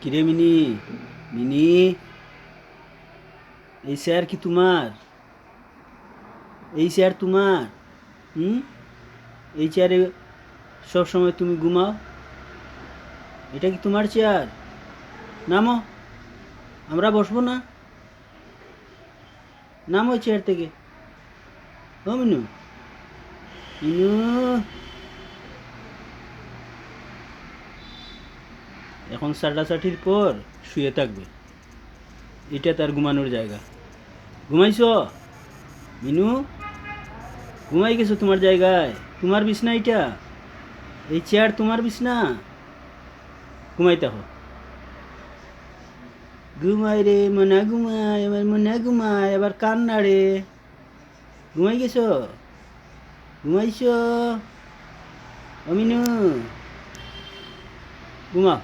কিরে mini? Mini? এই chair কি তোমার? এই চেয়ার তোমার? হুম? এই চেয়ারে সব সময় তুমি ঘুমাও। এটা কি তোমার চেয়ার? নামো। আমরা বসবো না। নামো চেয়ার থেকে। ও মিনু। মিনু। এখন সাটাসাটির পর শুয়ে থাকবে। এটা তার ঘুমানোর জায়গা। ঘুমাইছ? মিনু, ঘুমাই গেছো তোমার জায়গায়? তোমার বিছনা এটা এই চেয়ার তোমার বিছনা? ঘুমাই হো ঘুমাই রে, মনা ঘুমায় এবার মনা ঘুমায় এবার কান্না রে। ঘুমাই গেছো? ঘুমাইছ? অমিনু ঘুমাও।